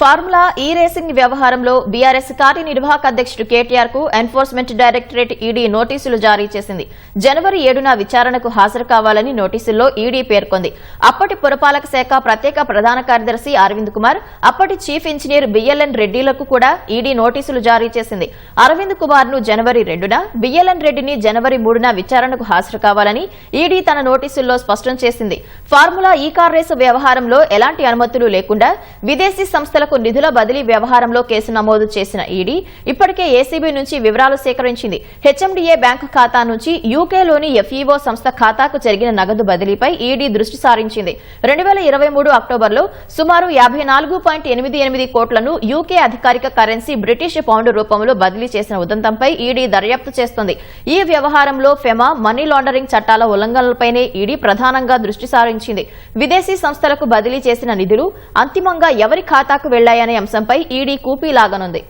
Formula ఈ racing వ్యవహారంలో BRS కార్యనిర్వాహక అధ్యక్షుడు కేటీఆర్కు ఎన్ఫోర్స్మెంట్ డైరెక్టరేట్ ఈడీ నోటీసులు జారీ చేసింది. జనవరి ఏడున విచారణకు హాజరు కావాలని నోటీసుల్లో ఈడీ పేర్కొంది. అప్పటి పురపాలక శాఖ ప్రత్యేక ప్రధాన కార్యదర్శి అరవింద్ కుమార్ అప్పటి చీఫ్ ఇంజనీర్ బిఎల్ఎన్ రెడ్డిలకు కూడా ఈడీ నోటీసులు జారీ చేసింది. అరవింద్ కుమార్ను జనవరి రెండున బిఎల్ఎన్ రెడ్డిని జనవరి మూడున విచారణకు హాజరు కావాలని ఈడీ తన నోటీసుల్లో స్పష్టం చేసింది. ఫార్ములా ఈ కార్ రేసు వ్యవహారంలో ఎలాంటి అనుమతులు లేకుండా విదేశీ సంస్థల సంస్థలకు నిధుల బదిలీ వ్యవహారంలో కేసు నమోదు చేసిన ఈడీ ఇప్పటికే ఏసీబీ నుంచి వివరాలు సేకరించింది. హెచ్ఎండిఏ బ్యాంకు ఖాతా నుంచి యూకేలోని ఎఫ్ఈఓ సంస్థ ఖాతాకు జరిగిన నగదు బదిలీపై ఈడీ దృష్టి సారించింది. రెండు వేల ఇరవై మూడు అక్టోబర్లో సుమారు యాభై నాలుగు పాయింట్ ఎనిమిది ఎనిమిది కోట్లను యూకే అధికారిక కరెన్సీ బ్రిటిష్ పౌండ్ రూపంలో బదిలీ చేసిన ఉదంతంపై ఈడీ దర్యాప్తు చేస్తోంది. ఈ వ్యవహారంలో ఫెమా మనీ లాండరింగ్ చట్టాల ఉల్లంఘనలపైనే ఈడీ ప్రధానంగా దృష్టి సారించింది. విదేశీ సంస్థలకు బదిలీ చేసిన నిధులు అంతిమంగా ఎవరి ఖాతాకు వెళ్ళాయనే అంశంపై ఈడీ కూపీ లాగనుంది.